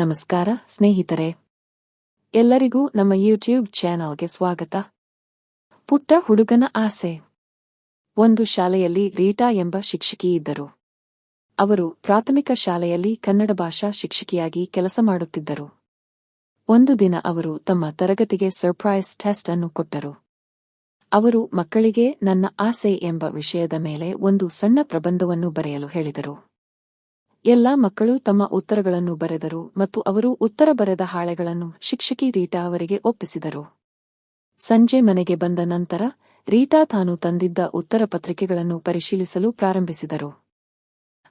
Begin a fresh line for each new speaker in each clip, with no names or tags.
ನಮಸ್ಕಾರ, ಸ್ನೇಹಿತರೆ. ಎಲ್ಲರಿಗೂ ನಮ್ಮ ಯೂಟ್ಯೂಬ್ ಚಾನೆಲ್ಗೆ ಸ್ವಾಗತ. ಪುಟ್ಟ ಹುಡುಗನ ಆಸೆ. ಒಂದು ಶಾಲೆಯಲ್ಲಿ ರೀಟಾ ಎಂಬ ಶಿಕ್ಷಕಿ ಇದ್ದರು. ಅವರು ಪ್ರಾಥಮಿಕ ಶಾಲೆಯಲ್ಲಿ ಕನ್ನಡ ಭಾಷಾ ಶಿಕ್ಷಕಿಯಾಗಿ ಕೆಲಸ ಮಾಡುತ್ತಿದ್ದರು. ಒಂದು ದಿನ ಅವರು ತಮ್ಮ ತರಗತಿಗೆ ಸರ್ಪ್ರೈಸ್ ಟೆಸ್ಟ್ ಅನ್ನು ಕೊಟ್ಟರು. ಅವರು ಮಕ್ಕಳಿಗೆ ನನ್ನ ಆಸೆ ಎಂಬ ವಿಷಯದ ಮೇಲೆ ಒಂದು ಸಣ್ಣ ಪ್ರಬಂಧವನ್ನು ಬರೆಯಲು ಹೇಳಿದರು. ಎಲ್ಲಾ ಮಕ್ಕಳು ತಮ್ಮ ಉತ್ತರಗಳನ್ನು ಬರೆದರು ಮತ್ತು ಅವರು ಉತ್ತರ ಬರೆದ ಹಾಳೆಗಳನ್ನು ಶಿಕ್ಷಕಿ ರೀಟಾ ಅವರಿಗೆ ಒಪ್ಪಿಸಿದರು. ಸಂಜೆ ಮನೆಗೆ ಬಂದ ನಂತರ ರೀಟಾ ತಾನು ತಂದಿದ್ದ ಉತ್ತರ ಪತ್ರಿಕೆಗಳನ್ನು ಪರಿಶೀಲಿಸಲು ಪ್ರಾರಂಭಿಸಿದರು.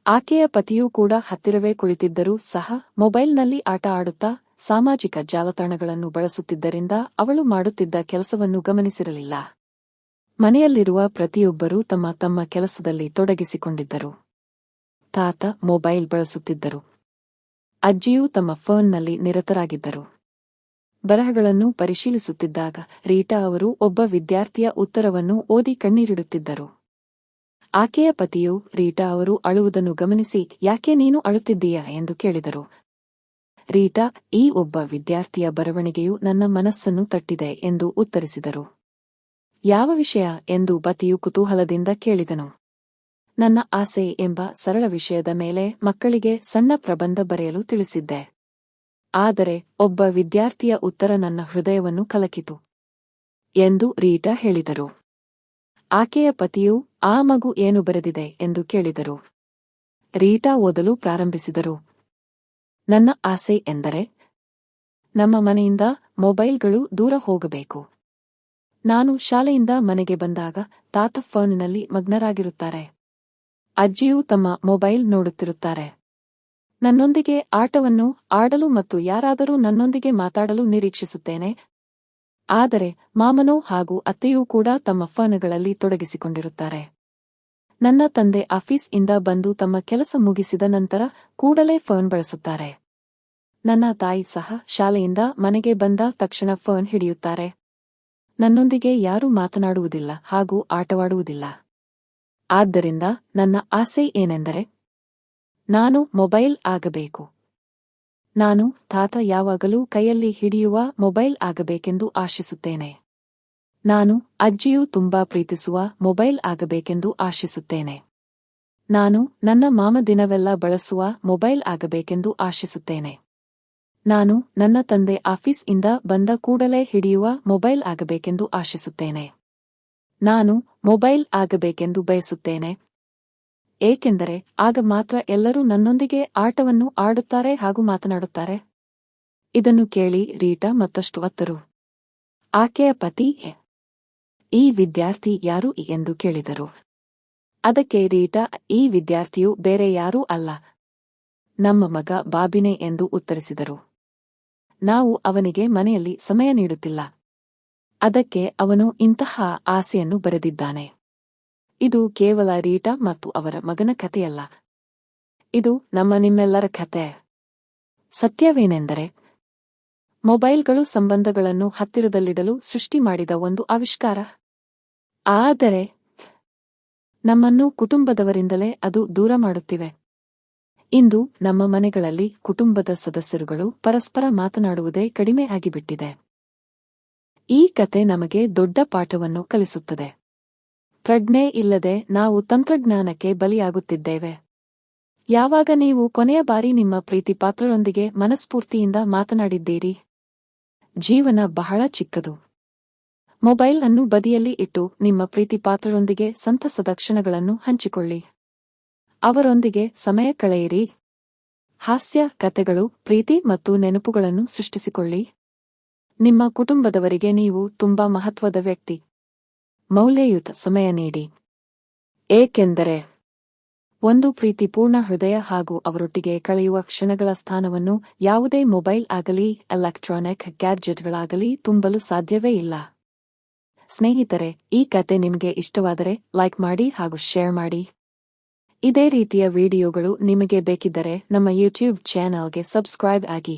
ಆಕೆಯ ಪತಿಯೂ ಕೂಡ ಹತ್ತಿರವೇ ಕುಳಿತಿದ್ದರೂ ಸಹ ಮೊಬೈಲ್ನಲ್ಲಿ ಆಟ ಆಡುತ್ತಾ ಸಾಮಾಜಿಕ ಜಾಲತಾಣಗಳನ್ನು ಬಳಸುತ್ತಿದ್ದರಿಂದ ಅವಳು ಮಾಡುತ್ತಿದ್ದ ಕೆಲಸವನ್ನು ಗಮನಿಸಿರಲಿಲ್ಲ. ಮನೆಯಲ್ಲಿರುವ ಪ್ರತಿಯೊಬ್ಬರೂ ತಮ್ಮ ತಮ್ಮ ಕೆಲಸದಲ್ಲಿ ತೊಡಗಿಸಿಕೊಂಡಿದ್ದರು. ತಾತ ಮೊಬೈಲ್ ಬಳಸುತ್ತಿದ್ದರು. ಅಜ್ಜಿಯೂ ತಮ್ಮ ಫೋನ್ನಲ್ಲಿ ನಿರತರಾಗಿದ್ದರು. ಬರಹಗಳನ್ನು ಪರಿಶೀಲಿಸುತ್ತಿದ್ದಾಗ ರೀಟಾ ಅವರು ಒಬ್ಬ ವಿದ್ಯಾರ್ಥಿಯ ಉತ್ತರವನ್ನು ಓದಿ ಕಣ್ಣೀರಿಡುತ್ತಿದ್ದರು. ಆಕೆಯ ಪತಿಯು ರೀಟಾ ಅವರು ಅಳುವುದನ್ನು ಗಮನಿಸಿ, ಯಾಕೆ ನೀನು ಅಳುತ್ತಿದ್ದೀಯಾ? ಎಂದು ಕೇಳಿದರು. ರೀಟಾ, ಈ ಒಬ್ಬ ವಿದ್ಯಾರ್ಥಿಯ ಬರವಣಿಗೆಯು ನನ್ನ ಮನಸ್ಸನ್ನು ತಟ್ಟಿದೆ ಎಂದು ಉತ್ತರಿಸಿದರು. ಯಾವ ವಿಷಯ? ಎಂದು ಪತಿಯು ಕುತೂಹಲದಿಂದ ಕೇಳಿದನು. ನನ್ನ ಆಸೆ ಎಂಬ ಸರಳ ವಿಷಯದ ಮೇಲೆ ಮಕ್ಕಳಿಗೆ ಸಣ್ಣ ಪ್ರಬಂಧ ಬರೆಯಲು ತಿಳಿಸಿದ್ದೆ. ಆದರೆ ಒಬ್ಬ ವಿದ್ಯಾರ್ಥಿಯ ಉತ್ತರ ನನ್ನ ಹೃದಯವನ್ನು ಕಲಕಿತು. ಎಂದು ರೀಟಾ ಹೇಳಿದರು. ಆಕೆಯ ಪತಿಯು, ಆ ಮಗು ಏನು ಬರೆದಿದೆ? ಎಂದು ಕೇಳಿದರು. ರೀಟಾ ಓದಲು ಪ್ರಾರಂಭಿಸಿದರು. ನನ್ನ ಆಸೆ ಎಂದರೆ, ನಮ್ಮ ಮನೆಯಿಂದ ಮೊಬೈಲ್ಗಳು ದೂರ ಹೋಗಬೇಕು. ನಾನು ಶಾಲೆಯಿಂದ ಮನೆಗೆ ಬಂದಾಗ ತಾತ ಫೋನಿನಲ್ಲಿ ಮಗ್ನರಾಗಿರುತ್ತಾರೆ. ಅಜ್ಜಿಯೂ ತಮ್ಮ ಮೊಬೈಲ್ ನೋಡುತ್ತಿರುತ್ತಾರೆ. ನನ್ನೊಂದಿಗೆ ಆಟವನ್ನು ಆಡಲು ಮತ್ತು ಯಾರಾದರೂ ನನ್ನೊಂದಿಗೆ ಮಾತಾಡಲು ನಿರೀಕ್ಷಿಸುತ್ತೇನೆ. ಆದರೆ ಮಾಮನೋ ಹಾಗೂ ಅತ್ತೆಯೂ ಕೂಡ ತಮ್ಮ ಫೋನ್ಗಳಲ್ಲಿ ತೊಡಗಿಸಿಕೊಂಡಿರುತ್ತಾರೆ. ನನ್ನ ತಂದೆ ಆಫೀಸ್ ಇಂದ ಬಂದು ತಮ್ಮ ಕೆಲಸ ಮುಗಿಸಿದ ನಂತರ ಕೂಡಲೇ ಫೋನ್ ಬಳಸುತ್ತಾರೆ. ನನ್ನ ತಾಯಿ ಸಹ ಶಾಲೆಯಿಂದ ಮನೆಗೆ ಬಂದ ತಕ್ಷಣ ಫೋನ್ ಹಿಡಿಯುತ್ತಾರೆ. ನನ್ನೊಂದಿಗೆ ಯಾರೂ ಮಾತನಾಡುವುದಿಲ್ಲ ಹಾಗೂ ಆಟವಾಡುವುದಿಲ್ಲ. ಆದ್ದರಿಂದ ನನ್ನ ಆಸೆ ಏನೆಂದರೆ ನಾನು ಮೊಬೈಲ್ ಆಗಬೇಕು. ನಾನು ತಾತ ಯಾವಾಗಲೂ ಕೈಯಲ್ಲಿ ಹಿಡಿಯುವ ಮೊಬೈಲ್ ಆಗಬೇಕೆಂದು ಆಶಿಸುತ್ತೇನೆ. ನಾನು ಅಜ್ಜಿಯು ತುಂಬಾ ಪ್ರೀತಿಸುವ ಮೊಬೈಲ್ ಆಗಬೇಕೆಂದು ಆಶಿಸುತ್ತೇನೆ. ನಾನು ನನ್ನ ಮಾಮ ದಿನವೆಲ್ಲ ಬಳಸುವ ಮೊಬೈಲ್ ಆಗಬೇಕೆಂದು ಆಶಿಸುತ್ತೇನೆ. ನಾನು ನನ್ನ ತಂದೆ ಆಫೀಸ್ ಇಂದ ಬಂದ ಕೂಡಲೇ ಹಿಡಿಯುವ ಮೊಬೈಲ್ ಆಗಬೇಕೆಂದು ಆಶಿಸುತ್ತೇನೆ. ನಾನು ಮೊಬೈಲ್ ಆಗಬೇಕೆಂದು ಬಯಸುತ್ತೇನೆ. ಏಕೆಂದರೆ ಆಗ ಮಾತ್ರ ಎಲ್ಲರೂ ನನ್ನೊಂದಿಗೆ ಆಟವನ್ನು ಆಡುತ್ತಾರೆ ಹಾಗೂ ಮಾತನಾಡುತ್ತಾರೆ. ಇದನ್ನು ಕೇಳಿ ರೀಟಾ ಮತ್ತಷ್ಟು ಒತ್ತರು. ಆಕೆಯ ಪತಿ ಈ ವಿದ್ಯಾರ್ಥಿ ಯಾರು ಎಂದು ಕೇಳಿದರು. ಅದಕ್ಕೆ ರೀಟಾ, ಈ ವಿದ್ಯಾರ್ಥಿಯು ಬೇರೆ ಯಾರೂ ಅಲ್ಲ. ನಮ್ಮ ಮಗ ಬಾಬಿನೆ ಎಂದು ಉತ್ತರಿಸಿದರು. ನಾವು ಅವನಿಗೆ ಮನೆಯಲ್ಲಿ ಸಮಯ ನೀಡುತ್ತಿಲ್ಲ. ಅದಕ್ಕೆ ಅವನು ಇಂತಹ ಆಸೆಯನ್ನು ಬರೆದಿದ್ದಾನೆ. ಇದು ಕೇವಲ ರೀಟಾ ಮತ್ತು ಅವರ ಮಗನ ಕಥೆಯಲ್ಲ. ಇದು ನಮ್ಮ ನಿಮ್ಮೆಲ್ಲರ ಕಥೆ. ಸತ್ಯವೇನೆಂದರೆ, ಮೊಬೈಲ್ಗಳು ಸಂಬಂಧಗಳನ್ನು ಹತ್ತಿರದಲ್ಲಿಡಲು ಸೃಷ್ಟಿ ಮಾಡಿದ ಒಂದು ಆವಿಷ್ಕಾರ. ಆದರೆ, ನಮ್ಮನ್ನು ಕುಟುಂಬದವರಿಂದಲೇ ಅದು ದೂರ ಮಾಡುತ್ತಿವೆ. ಇಂದು ನಮ್ಮ ಮನೆಗಳಲ್ಲಿ ಕುಟುಂಬದ ಸದಸ್ಯರುಗಳು ಪರಸ್ಪರ ಮಾತನಾಡುವುದೇ ಕಡಿಮೆ ಆಗಿಬಿಟ್ಟಿದೆ. ಈ ಕತೆ ನಮಗೆ ದೊಡ್ಡ ಪಾಠವನ್ನು ಕಲಿಸುತ್ತದೆ. ಪ್ರಜ್ಞೆ ಇಲ್ಲದೆ ನಾವು ತಂತ್ರಜ್ಞಾನಕ್ಕೆ ಬಲಿಯಾಗುತ್ತಿದ್ದೇವೆ. ಯಾವಾಗ ನೀವು ಕೊನೆಯ ಬಾರಿ ನಿಮ್ಮ ಪ್ರೀತಿ ಪಾತ್ರರೊಂದಿಗೆ ಮನಸ್ಫೂರ್ತಿಯಿಂದ ಮಾತನಾಡಿದ್ದೀರಿ? ಜೀವನ ಬಹಳ ಚಿಕ್ಕದು. ಮೊಬೈಲ್ ಅನ್ನು ಬದಿಯಲ್ಲಿ ಇಟ್ಟು ನಿಮ್ಮ ಪ್ರೀತಿ ಪಾತ್ರರೊಂದಿಗೆ ಸಂತಸದ ಕ್ಷಣಗಳನ್ನು ಹಂಚಿಕೊಳ್ಳಿ. ಅವರೊಂದಿಗೆ ಸಮಯ ಕಳೆಯಿರಿ. ಹಾಸ್ಯ ಕತೆಗಳು, ಪ್ರೀತಿ ಮತ್ತು ನೆನಪುಗಳನ್ನು ಸೃಷ್ಟಿಸಿಕೊಳ್ಳಿ. ನಿಮ್ಮ ಕುಟುಂಬದವರಿಗೆ ನೀವು ತುಂಬಾ ಮಹತ್ವದ ವ್ಯಕ್ತಿ. ಮೌಲ್ಯಯುತ ಸಮಯ ನೀಡಿ. ಏಕೆಂದರೆ ಒಂದು ಪ್ರೀತಿಪೂರ್ಣ ಹೃದಯ ಹಾಗೂ ಅವರೊಟ್ಟಿಗೆ ಕಳೆಯುವ ಕ್ಷಣಗಳ ಸ್ಥಾನವನ್ನು ಯಾವುದೇ ಮೊಬೈಲ್ ಆಗಲಿ, ಎಲೆಕ್ಟ್ರಾನಿಕ್ ಗ್ಯಾಡ್ಜೆಟ್ಗಳಾಗಲಿ ತುಂಬಲು ಸಾಧ್ಯವೇ ಇಲ್ಲ. ಸ್ನೇಹಿತರೆ, ಈ ಕತೆ ನಿಮಗೆ ಇಷ್ಟವಾದರೆ ಲೈಕ್ ಮಾಡಿ ಹಾಗೂ ಶೇರ್ ಮಾಡಿ. ಇದೇ ರೀತಿಯ ವಿಡಿಯೋಗಳು ನಿಮಗೆ ಬೇಕಿದ್ದರೆ ನಮ್ಮ ಯೂಟ್ಯೂಬ್ ಚಾನೆಲ್ಗೆ ಸಬ್ಸ್ಕ್ರೈಬ್ ಆಗಿ.